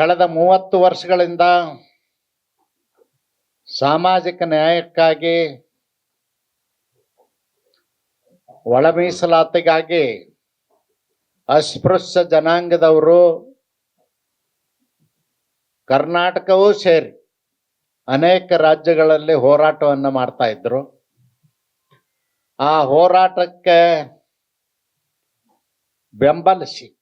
ಕಳೆದ ಮೂವತ್ತು ವರ್ಷಗಳಿಂದ ಸಾಮಾಜಿಕ ನ್ಯಾಯಕ್ಕಾಗಿ ಒಳ ಮೀಸಲಾತಿಗಾಗಿ ಅಸ್ಪೃಶ್ಯ ಜನಾಂಗದವರು ಕರ್ನಾಟಕವೂ ಸೇರಿ ಅನೇಕ ರಾಜ್ಯಗಳಲ್ಲಿ ಹೋರಾಟವನ್ನು ಮಾಡ್ತಾ ಇದ್ರು. ಆ ಹೋರಾಟಕ್ಕೆ ಬೆಂಬಲಿಸಿ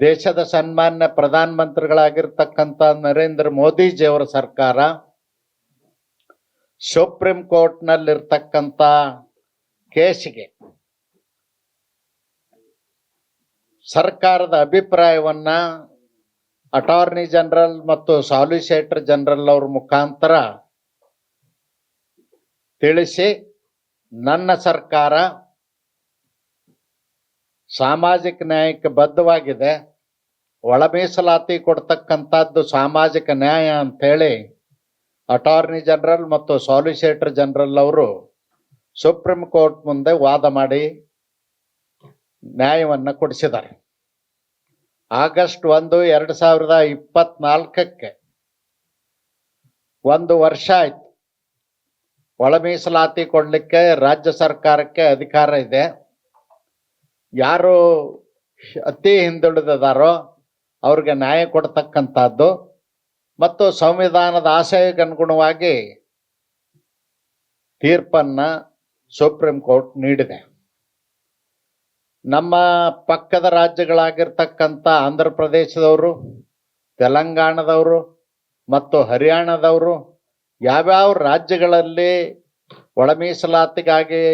ದೇಶದ ಸನ್ಮಾನ್ಯ ಪ್ರಧಾನ ಮಂತ್ರಿಗಳಾಗಿರ್ತಕ್ಕಂಥ ನರೇಂದ್ರ ಮೋದಿಜಿಯವರ ಸರ್ಕಾರ, ಸುಪ್ರೀಂ ಕೋರ್ಟ್ನಲ್ಲಿರ್ತಕ್ಕಂಥ ಕೇಸಿಗೆ ಸರ್ಕಾರದ ಅಭಿಪ್ರಾಯವನ್ನ ಅಟಾರ್ನಿ ಜನರಲ್ ಮತ್ತು ಸಾಲಿಸಿಟರ್ ಜನರಲ್ ಅವ್ರ ಮುಖಾಂತರ ತಿಳಿಸಿ, ನನ್ನ ಸರ್ಕಾರ ಸಾಮಾಜಿಕ ನ್ಯಾಯಕ್ಕೆ ಬದ್ಧವಾಗಿದೆ. ಒಳ ಮೀಸಲಾತಿ ಕೊಡ್ತಕ್ಕಂಥದ್ದು ಸಾಮಾಜಿಕ ನ್ಯಾಯ ಅಂತೇಳಿ ಅಟಾರ್ನಿ ಜನರಲ್ ಮತ್ತು ಸಾಲಿಸಿಟರ್ ಜನರಲ್ ಅವರು ಸುಪ್ರೀಂ ಕೋರ್ಟ್ ಮುಂದೆ ವಾದ ಮಾಡಿ ನ್ಯಾಯವನ್ನು ಕೊಡಿಸಿದ್ದಾರೆ. ಆಗಸ್ಟ್ ಒಂದು, ಎರಡು ಸಾವಿರದ ಇಪ್ಪತ್ನಾಲ್ಕಕ್ಕೆ ಒಂದು ವರ್ಷ ಆಯ್ತು. ಒಳ ಮೀಸಲಾತಿ ಕೊಡಲಿಕ್ಕೆ ರಾಜ್ಯ ಸರ್ಕಾರಕ್ಕೆ ಅಧಿಕಾರ ಇದೆ. ಯಾರು ಅತಿ ಹಿಂದುಳಿದಾರೋ ಅವ್ರಿಗೆ ನ್ಯಾಯ ಕೊಡ್ತಕ್ಕಂಥದ್ದು ಮತ್ತು ಸಂವಿಧಾನದ ಆಶಯಕ್ಕೆ ಅನುಗುಣವಾಗಿ ತೀರ್ಪನ್ನ ಸುಪ್ರೀಂ ಕೋರ್ಟ್ ನೀಡಿದೆ. ನಮ್ಮ ಪಕ್ಕದ ರಾಜ್ಯಗಳಾಗಿರ್ತಕ್ಕಂಥ ಆಂಧ್ರ ಪ್ರದೇಶದವರು, ತೆಲಂಗಾಣದವರು ಮತ್ತು ಹರಿಯಾಣದವರು ಯಾವ್ಯಾವ ರಾಜ್ಯಗಳಲ್ಲಿ ಒಳ ಮೀಸಲಾತಿಗಾಗಿ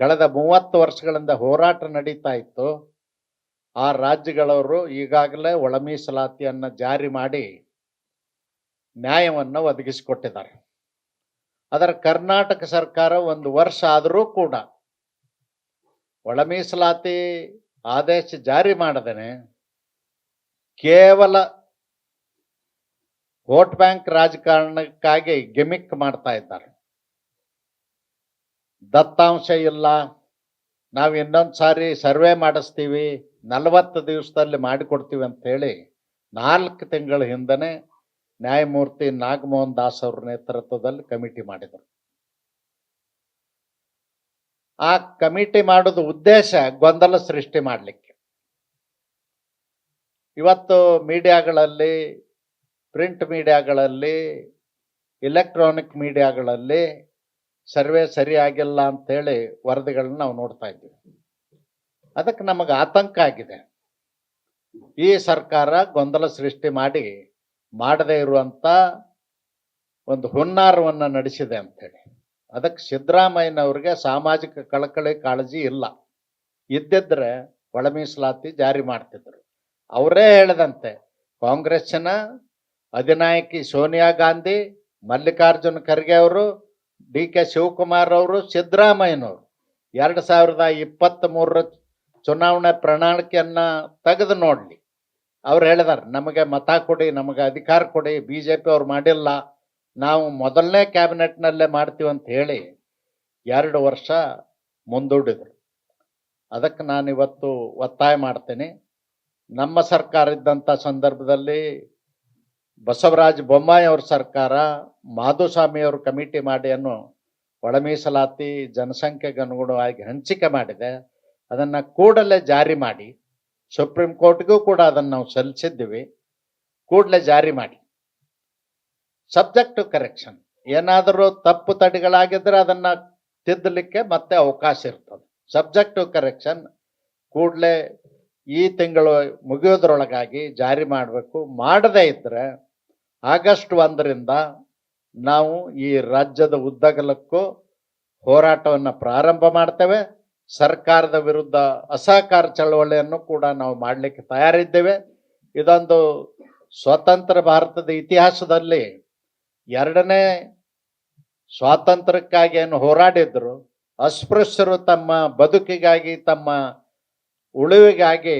ಕಳೆದ ಮೂವತ್ತು ವರ್ಷಗಳಿಂದ ಹೋರಾಟ ನಡೀತಾ ಇತ್ತು. ಆ ರಾಜ್ಯಗಳವರು ಈಗಾಗಲೇ ಒಳ ಮೀಸಲಾತಿಯನ್ನು ಜಾರಿ ಮಾಡಿ ನ್ಯಾಯವನ್ನು ಒದಗಿಸಿಕೊಟ್ಟಿದ್ದಾರೆ. ಅದರ ಕರ್ನಾಟಕ ಸರ್ಕಾರ ಒಂದು ವರ್ಷ ಆದರೂ ಕೂಡ ಒಳ ಮೀಸಲಾತಿ ಆದೇಶ ಜಾರಿ ಮಾಡದೇನೆ ಕೇವಲ ವೋಟ್ ಬ್ಯಾಂಕ್ ರಾಜಕಾರಣಕ್ಕಾಗಿ ಗಿಮಿಕ್ ಮಾಡ್ತಾ ಇದ್ದಾರೆ. ದತ್ತಾಂಶ ಇಲ್ಲ. ನಾವು ಇನ್ನೊಂದು ಸಾರಿ ಸರ್ವೆ ಮಾಡಿಸ್ತೀವಿ. ನಲವತ್ತು ದಿವಸದಲ್ಲಿ ಮಾಡಿಕೊಡ್ತೀವಿ ಹೇಳಿ ನಾಲ್ಕು ತಿಂಗಳ ಹಿಂದನೆ ನ್ಯಾಯಮೂರ್ತಿ ನಾಗಮೋಹನ್ ದಾಸ್ ಅವ್ರ ನೇತೃತ್ವದಲ್ಲಿ ಕಮಿಟಿ ಮಾಡಿದರು. ಆ ಕಮಿಟಿ ಮಾಡೋದು ಉದ್ದೇಶ ಗೊಂದಲ ಸೃಷ್ಟಿ ಮಾಡಲಿಕ್ಕೆ. ಇವತ್ತು ಮೀಡಿಯಾಗಳಲ್ಲಿ, ಪ್ರಿಂಟ್ ಮೀಡಿಯಾಗಳಲ್ಲಿ ಇಲೆಕ್ಟ್ರಾನಿಕ್ ಮೀಡಿಯಾಗಳಲ್ಲಿ ಸರ್ವೆ ಸರಿಯಾಗಿಲ್ಲ ಅಂತೇಳಿ ವರದಿಗಳನ್ನ ನಾವು ನೋಡ್ತಾ ಇದ್ದೀವಿ. ಅದಕ್ಕೆ ನಮಗೆ ಆತಂಕ ಆಗಿದೆ. ಈ ಸರ್ಕಾರ ಗೊಂದಲ ಸೃಷ್ಟಿ ಮಾಡಿ ಮಾಡದೇ ಇರುವಂತ ಒಂದು ಹುನ್ನಾರವನ್ನು ನಡೆಸಿದೆ ಅಂತೇಳಿ. ಅದಕ್ಕೆ ಸಿದ್ದರಾಮಯ್ಯನವ್ರಿಗೆ ಸಾಮಾಜಿಕ ಕಳಕಳಿ ಕಾಳಜಿ ಇಲ್ಲ. ಇದ್ದಿದ್ರೆ ಒಳ ಮೀಸಲಾತಿ ಜಾರಿ ಮಾಡ್ತಿದ್ರು. ಅವರೇ ಹೇಳಿದಂತೆ ಕಾಂಗ್ರೆಸ್ಸಿನ ಅಧಿನಾಯಕಿ ಸೋನಿಯಾ ಗಾಂಧಿ, ಮಲ್ಲಿಕಾರ್ಜುನ ಖರ್ಗೆ ಅವರು ಡಿ ಕೆ ಶಿವಕುಮಾರ್ ಅವರು ಸಿದ್ದರಾಮಯ್ಯನವರು. ಎರಡು ಸಾವಿರದ ಇಪ್ಪತ್ತ್ ಮೂರರ ಚುನಾವಣೆ ಪ್ರಣಾಳಿಕೆಯನ್ನು ತೆಗೆದು ನೋಡಲಿ. ಅವ್ರು ಹೇಳಿದಾರೆ, ನಮಗೆ ಮತ ಕೊಡಿ, ನಮಗೆ ಅಧಿಕಾರ ಕೊಡಿ ಬಿ ಜೆ ಪಿ ಅವ್ರು ಮಾಡಿಲ್ಲ. ನಾವು ಮೊದಲನೇ ಕ್ಯಾಬಿನೆಟ್ನಲ್ಲೇ ಮಾಡ್ತೀವಿ ಅಂತ ಹೇಳಿ ಎರಡು ವರ್ಷ ಮುಂದೂಡಿದರು. ಅದಕ್ಕೆ ನಾನು ಇವತ್ತು ಒತ್ತಾಯ ಮಾಡ್ತೀನಿ. ನಮ್ಮ ಸರ್ಕಾರ ಇದ್ದಂಥ ಸಂದರ್ಭದಲ್ಲಿ ಬಸವರಾಜ ಬೊಮ್ಮಾಯಿ ಅವ್ರ ಸರ್ಕಾರ ಮಾಧುಸ್ವಾಮಿ ಅವರು ಕಮಿಟಿ ಮಾಡಿ ಅನ್ನು ಒಳ ಮೀಸಲಾತಿ ಜನಸಂಖ್ಯೆಗೆ ಅನುಗುಣವಾಗಿ ಹಂಚಿಕೆ ಮಾಡಿದೆ. ಅದನ್ನು ಕೂಡಲೇ ಜಾರಿ ಮಾಡಿ. ಸುಪ್ರೀಂ ಕೋರ್ಟ್ಗೂ ಕೂಡ ಅದನ್ನು ನಾವು ಸಲ್ಲಿಸಿದ್ದೀವಿ. ಕೂಡಲೇ ಜಾರಿ ಮಾಡಿ. ಸಬ್ಜೆಕ್ಟ್ ಕರೆಕ್ಷನ್ ಏನಾದರೂ ತಪ್ಪು ತಡೆಗಳಾಗಿದ್ದರೆ ಅದನ್ನು ತಿದ್ದಲಿಕ್ಕೆ ಮತ್ತೆ ಅವಕಾಶ ಇರ್ತದೆ. ಸಬ್ಜೆಕ್ಟ್ ಕರೆಕ್ಷನ್ ಕೂಡಲೇ ಈ ತಿಂಗಳು ಮುಗಿಯೋದ್ರೊಳಗಾಗಿ ಜಾರಿ ಮಾಡಬೇಕು. ಮಾಡದೇ ಇದ್ದರೆ ಆಗಸ್ಟ್ ಒಂದರಿಂದ ನಾವು ಈ ರಾಜ್ಯದ ಉದ್ದಗಲಕ್ಕೂ ಹೋರಾಟವನ್ನು ಪ್ರಾರಂಭ ಮಾಡ್ತೇವೆ. ಸರ್ಕಾರದ ವಿರುದ್ಧ ಅಸಹಕಾರ ಚಳವಳಿಯನ್ನು ಕೂಡ ನಾವು ಮಾಡಲಿಕ್ಕೆ ತಯಾರಿದ್ದೇವೆ. ಇದೊಂದು ಸ್ವತಂತ್ರ ಭಾರತದ ಇತಿಹಾಸದಲ್ಲಿ ಎರಡನೇ ಸ್ವಾತಂತ್ರ್ಯಕ್ಕಾಗಿ ಏನು ಹೋರಾಡಿದ್ರು, ಅಸ್ಪೃಶ್ಯರು ತಮ್ಮ ಬದುಕಿಗಾಗಿ, ತಮ್ಮ ಉಳಿವಿಗಾಗಿ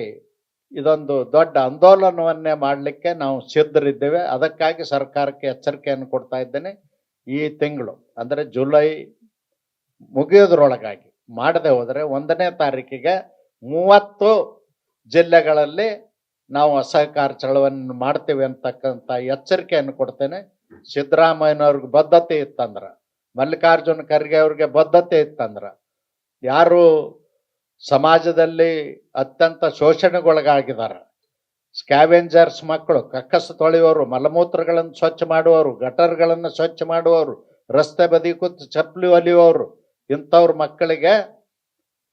ಇದೊಂದು ದೊಡ್ಡ ಆಂದೋಲನವನ್ನೇ ಮಾಡಲಿಕ್ಕೆ ನಾವು ಸಿದ್ಧರಿದ್ದೇವೆ. ಅದಕ್ಕಾಗಿ ಸರ್ಕಾರಕ್ಕೆ ಎಚ್ಚರಿಕೆಯನ್ನು ಕೊಡ್ತಾ ಇದ್ದೇನೆ. ಈ ತಿಂಗಳು, ಅಂದರೆ ಜುಲೈ ಮುಗಿಯೋದ್ರೊಳಗಾಗಿ ಮಾಡದೆ ಹೋದರೆ ಒಂದನೇ ತಾರೀಕಿಗೆ ಮೂವತ್ತು ಜಿಲ್ಲೆಗಳಲ್ಲಿ ನಾವು ಅಸಹಕಾರ ಚಳವಳಿಯನ್ನು ಮಾಡ್ತೇವೆ ಅಂತಕ್ಕಂಥ ಎಚ್ಚರಿಕೆಯನ್ನು ಕೊಡ್ತೇನೆ. ಸಿದ್ದರಾಮಯ್ಯನವ್ರಿಗೆ ಬದ್ಧತೆ ಇತ್ತಂದ್ರೆ, ಮಲ್ಲಿಕಾರ್ಜುನ ಖರ್ಗೆ ಅವ್ರಿಗೆ ಬದ್ಧತೆ ಇತ್ತಂದ್ರೆ, ಯಾರು ಸಮಾಜದಲ್ಲಿ ಅತ್ಯಂತ ಶೋಷಣೆಗೊಳಗಾಗಿದ್ದಾರೆ. ಸ್ಕ್ಯಾವೆಂಜರ್ಸ್ ಮಕ್ಕಳು, ಕಕ್ಕಸ ತೊಳೆಯುವವರು, ಮಲಮೂತ್ರಗಳನ್ನು ಸ್ವಚ್ಛ ಮಾಡುವವರು, ಗಟರ್ಗಳನ್ನು ಸ್ವಚ್ಛ ಮಾಡುವವರು, ರಸ್ತೆ ಬದಿ ಕೂತು ಚಪ್ಪಲಿ ಒಲಿಯುವವರು ಇಂಥವ್ರ ಮಕ್ಕಳಿಗೆ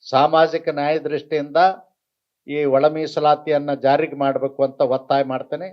ಸಾಮಾಜಿಕ ನ್ಯಾಯ ದೃಷ್ಟಿಯಿಂದ ಈ ಒಳ ಮೀಸಲಾತಿಯನ್ನು ಜಾರಿಗೆ ಮಾಡಬೇಕು ಅಂತ ಒತ್ತಾಯ ಮಾಡ್ತೇನೆ.